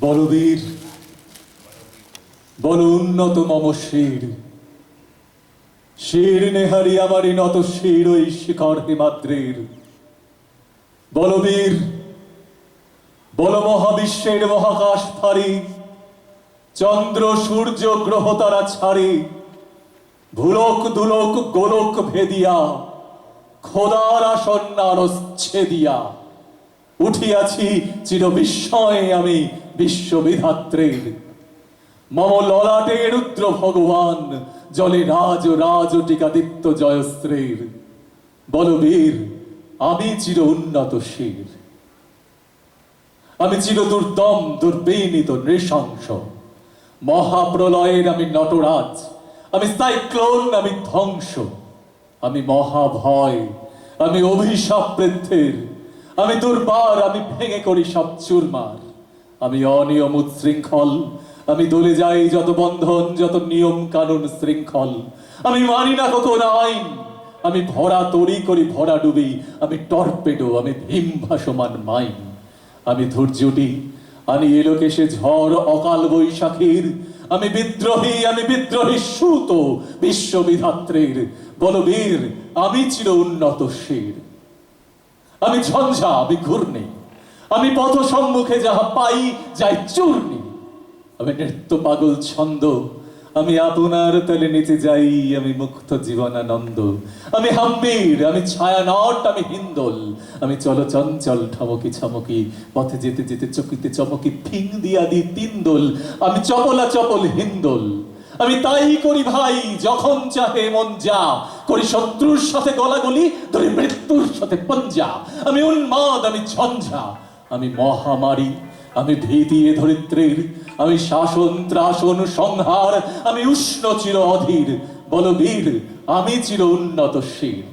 বলবীর বল উন্নত মম শির। শির নেহারি আমারই নত শির ওই শিখর হিমাদ্রির। বলবীর, বল মহাবিশ্বের মহাকাশ ফারি চন্দ্র, সূর্য, গ্রহ তারা ছাড়ি। ভুলক, দুলক, গোলক ভেদিয়া। খোদার আসন্নার ছেদিয়া উঠিয়াছি চির বিস্ময়ে আমি বিশ্ববিধাত্রীর। মম ললাটে রুদ্র ভগবান, জলে রাজ রাজ টিকাদিত্য জয়শ্রীর। বলবীর আমি চির উন্নত শির। আমি চির দুর্দম, দুর্বিনীত, নৃশংস। মহাপ্রলয়ের আমি নটরাজ, আমি সাইক্লোন, আমি ধ্বংস। আমি মহাভয়, আমি অভিশাপ বৃদ্ধের। আমি দুর্বার, আমি ভেঙে করি সব চুরমার। আমি অনিয়ম উচ্ছৃঙ্খল আমি দলে যাই যত বন্ধন, যত নিয়ম কানুন শৃঙ্খল। আমি মানি না কখন আইন। আমি ভরা তরি করি ভরা ডুবি। আমি টর্পেডো, আমি ভীম ভাসমান মাইন। আমি ধৈর্যটি আমি এলোকেশে ঝড় অকাল বৈশাখীর। আমি বিদ্রোহী আমি বিদ্রোহী সুত বিশ্ববিধাত্রীর। বলবীর, আমি চির উন্নত শির। আমি ঝঞ্ঝা, আমি ঘূর্ণি। আমি পথ সম্মুখে যাহা পাই যাই চূর্ণি। আমি নৃত্য পাগল ছন্দ, আমি আপনার তলে নিচে যাই, আমি মুক্ত জীবনানন্দ। আমি হাম্বির, আমি ছায়ানট, আমি হিন্দোল। আমি চল চঞ্চল, ঠমকি ছমকি পথে যেতে যেতে চকিতে চমকি, ফিং দিয়া দি তিনদোল আমি চপলা চপল হিন্দোল। আমি তাই করি ভাই, যখন চাহে মন যা। করি শত্রুর সাথে গলাগলি, ধরে মৃত্যুর সাথে পঞ্জা। আমি উন্মাদ, আমি ঝঞ্ঝা। আমি মহামারী, আমি ভীতি এ ধরিত্রীর, আমি শাসন ত্রাসন সংহার, আমি উষ্ণ চির অধীর বলবীর আমি চির উন্নত শির।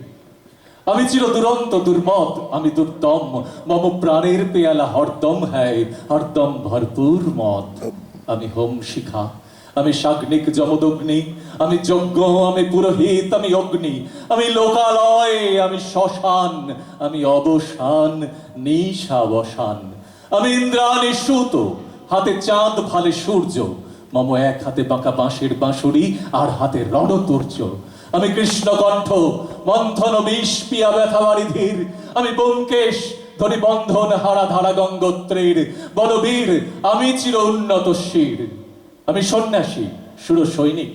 আমি চির দুরন্ত দুর্মত, আমি দুর্দম, মম প্রাণের পেয়ালা হরদম হ্যায়, হরদম ভরপুর মত। আমি হোম শিখা। আমি শাগ্নিক যমদগ্নি আমি যজ্ঞ, আমি পুরোহিত, আমি অগ্নি, আমি লোকালয়, আমি শ্মশান, আমি অবসান, নিশাবসান। আমি ইন্দ্রাণী সুত, হাতে চাঁদ ভালে সূর্য, মম এক হাতে বাঁকা বাঁশের বাঁশুরি আর হাতে রণতুর্য। আমি কৃষ্ণকণ্ঠ, মন্থন বিষ পিয়া ব্যথাবারি ধীর আমি ব্যোমকেশ ধরি বন্ধন হারা ধারা গঙ্গোত্রীর, বলবীর, আমি চির উন্নত শির। আমি সন্ন্যাসী সুর সৈনিক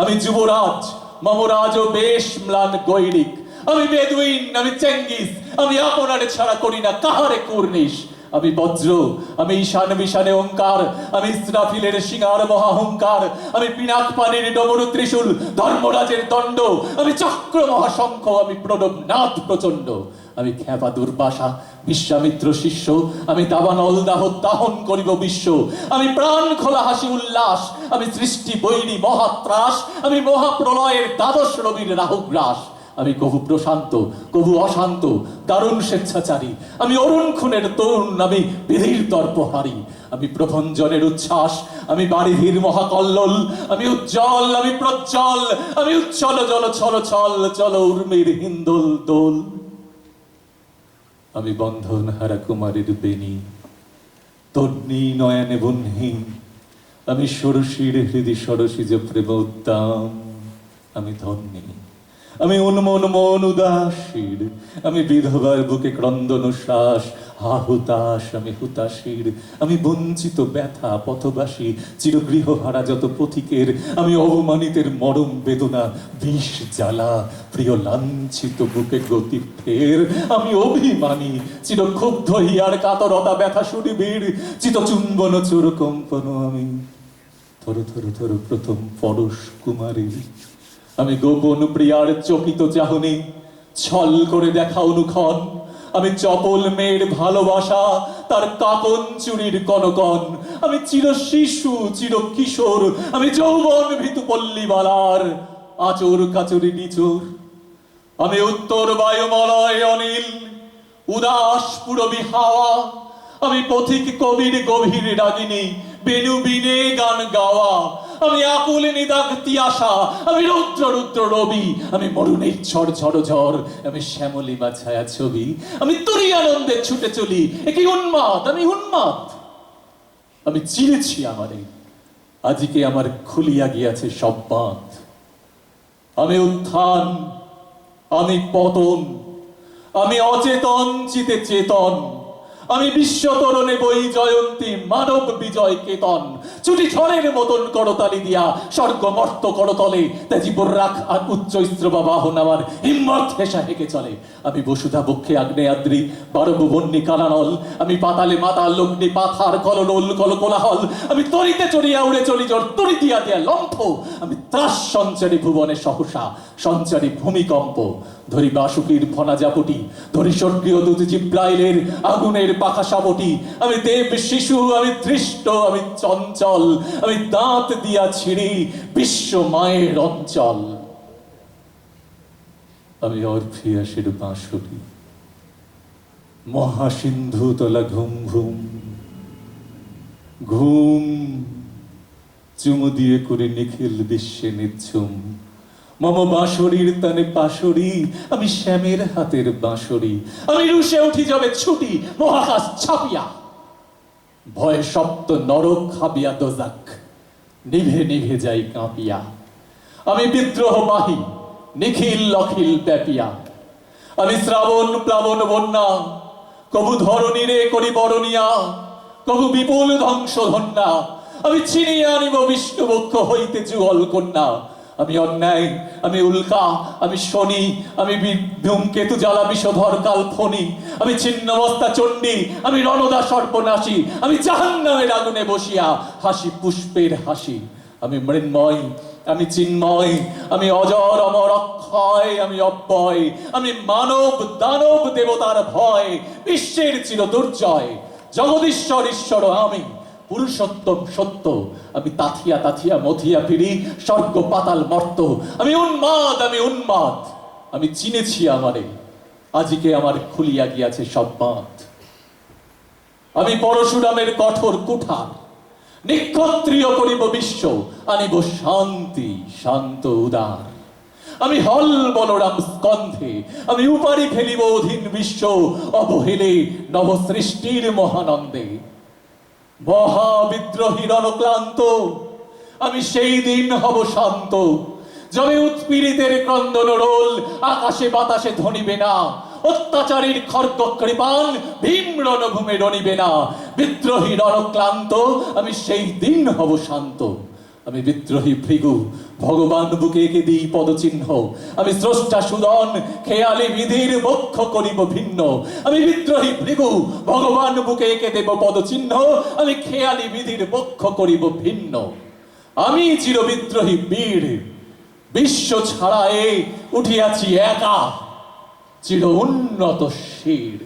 আমি যুবরাজ, মমরাজ ও বেশ ম্লান গৈরিক। আমি বেদুইন, আমি চেঙ্গিস। আমি আপনারে ছাড়া করি না, কাহারে কুর্নিশ। আমি বজ্র, আমি ঈশান বিশানে ওঙ্কার আমি ইসরাফিলের সিঙ্গার মহাহংকার। আমি পিনাক পানির ডমরু ত্রিশূল, ধর্মরাজের দণ্ড। আমি চক্র মহাশঙ্খ, আমি প্রণব নাথ প্রচণ্ড। আমি খ্যাপা দুর্বাসা বিশ্বামিত্র শিষ্য, আমি দাবানল দাহ দাহন করিব বিশ্ব। আমি প্রাণ খোলা হাসি উল্লাস, আমি সৃষ্টি বৈরী মহাত্রাস, আমি মহাপ্রলয়ের দ্বাদশ রবির রাহুগ্রাস। আমি কবু প্রশান্ত কবু অশান্ত, দারুণ স্বেচ্ছাচারী। আমি অরুণ খুনের তরুণ, আমি বিধির দর্পহারি আমি প্রভঞ্জনের উচ্ছ্বাস, আমি বাড়িধীর মহাকল্লোল। আমি উজ্জ্বল, আমি প্রজ্জ্বল, আমি উচ্ছল জল ছল ছল, চল উর্মির হিন্দোল দোল। আমি বন্ধন হারা কুমারীর বেনি তন্নি নয়নে বহ্নি আমি ষোড়শীর হৃদি যে প্রেম উদ্দাম আমি ধন্যী। আমি উন্মন মন উদাসীর আমি বিধবার বুকে ক্রন্দন শ্বাস হা হুতাশ আমি হুতাশীর, আমি বঞ্চিত, ব্যথা, পথবাসী চিরগৃহ হারা যত পথিকের, আমি অবমানিতের মরম বেদনা, বিষ জ্বালা, প্রিয় লাঞ্ছিত বুকে গতি ফের, আমি অভিমানী চির ক্ষুব্ধ হিয়ার কাতরতা, ব্যথা সুনিবিড় চিত চুম্বন চোর কম্পন আমি। থর থর থর প্রথম পরশ কুমারীর আমি গোপন প্রিয়ার চকিত চাহনি, ছল করে দেখা অনুক্ষণ। আমি চপল মেয়ের ভালোবাসা, তার কাকন চুরির কনকন। আমি চির শিশু, চির কিশোর, আমি যৌবন ভিতু পল্লীবালার আচর কাচুরি নিচুর। আমি উত্তর বায়ুমলয় অনিল, উদাস পুরবী হাওয়া। আমি পথিক কবির গভীর রাগিনী, বেনু বিনে গান গাওয়া। আমি আকুল নিদাগ তিয়াসা আমি রুদ্র রুদ্র রবি, আমি মরুণের ঝড় ঝড় ঝড়, আমি শ্যামলী বা ছায়া ছবি, আমি তুরি আনন্দে ছুটে চলি, একই উন্মাদ, আমি উন্মাদ। আমি চিনেছি আমারে, আজকে আমার খুলিয়া গিয়াছে সব বাঁধ। আমি উত্থান, আমি পতন, আমি অচেতন, চিতে চেতন। আমি বিশ্বতরণে বই জয়ন্তী, মানব বিজয় কেতন। ছুটি ঝড়ের মতন করতালি দিয়া, স্বর্গ মর্ত করতলে তেজি রাখ আর উচ্চ ইস্ত্রবা বাহন আমার, হিম্মত হেসা হেঁকে চলে। আমি বসুধা বক্ষে আগ্নেয়াদ্রি বারব বন্যী কানানল, আমি পাতালে মাতা লগ্নি পাথার কলনোল কল কোলাহল, আমি তরিতে চড়িয়া উড়ে চলি জোর তরি দিয়া দিয়া লম্ফ, আমি ত্রাস সঞ্চারী ভুবনে সহসা, সঞ্চারী ভূমিকম্প। ধরি বাসুকির ফনা জাপটি, ধরি স্বর্গীয় দূত জিব্রাইলের আগুনের পাখা সাবটি আমি দেব শিশু, আমি ধৃষ্ট, আমি চঞ্চল, আমি দাঁত দিয়া ছিঁড়ি বিশ্ব মায়ের অঞ্চল। আমি অর্ফিয়াসের বাঁশরি। মহাসিন্ধু তলা ঘুম ঘুম। ঘুম। চুমু দিয়ে করে নিখিল বিশ্বে নিচ্ছুম। মম বাঁশরীর তানে পাশরি আমি শ্যামের হাতের বাঁশরি। আমি রুশে উঠি যাবে ছুটি, মহাকাশ ছাপিয়া। ভয়ে সপ্ত নরক খাবিয়া দোজাক, নিভে নিভে যাই কাঁপিয়া। আমি বিদ্রোহ বাহি নিখিল লখিল ব্যাপিয়া। আমি শ্রাবণ প্লাবন বন্যা, কবু ধরণীরে করি বরণিয়া, কবু বিপুল ধ্বংস ধন্যা আমি ছিনিয়ে আনিব বিষ্ণুবক্ষ হইতে যুগল কন্যা। আমি অন্যায়, আমি উল্কা, আমি শনি, আমি ধূমকেতু জ্বালা বিষধর কাল ফণি আমি ছিন্নমস্তা চণ্ডী, আমি রণদা সর্বনাশী, আমি জাহান্নামের আগুনে বসিয়া হাসি পুষ্পের হাসি। আমি মৃন্ময়, আমি চিন্ময়, আমি অজর অমর অক্ষয়, আমি অব্যয়, আমি মানব দানব দেবতার ভয়, বিশ্বের চির দুর্জয় জগদীশ্বর ঈশ্বর আমি। পুরুষোত্তম সত্য। আমি তাথিয়া তাথিয়া মথিয়া ফিরি, স্বর্গ পাতাল মর্ত। আমি উন্মাদ আমি উন্মাদ। আমি চিনেছি আমারে। আজকে আমার খুলিয়া গিয়াছে সব বাঁধ। আমি পরশুরামের কঠোর কুঠার। নিক্ষত্রিয় করিব বিশ্ব, আনিব শান্তি, শান্ত উদার। আমি হল বলরাম স্কন্ধে। আমি উপারি ফেলিব অধীন বিশ্ব, অবহেলে নবসৃষ্টির মহানন্দে। মহাবিদ্রোহী রণক্লান্ত, আমি সেই দিন হব শান্ত। যবে উৎপীড়িতের ক্রন্দন রোল, আকাশে বাতাসে ধনিবে না। অত্যাচারীর খর্গ কৃপান ভীম রণভূমে রণিবে না। বিদ্রোহী রণক্লান্ত, আমি সেই দিন হব শান্ত। আমি বিদ্রোহী ভৃগু, ভগবান বুকে এঁকে দিই পদচিহ্ন। আমি স্রষ্টা সুদন, খেয়ালি বিধির বক্ষ করিব ভিন্ন। আমি বিদ্রোহী ভৃগু, ভগবান বুকে এঁকে দেব পদচিহ্ন। আমি খেয়ালি বিধির বক্ষ করিব ভিন্ন। আমি চির বিদ্রোহী বীর, বিশ্ব ছাড়ায়ে উঠিয়াছি একা, চির উন্নত শির।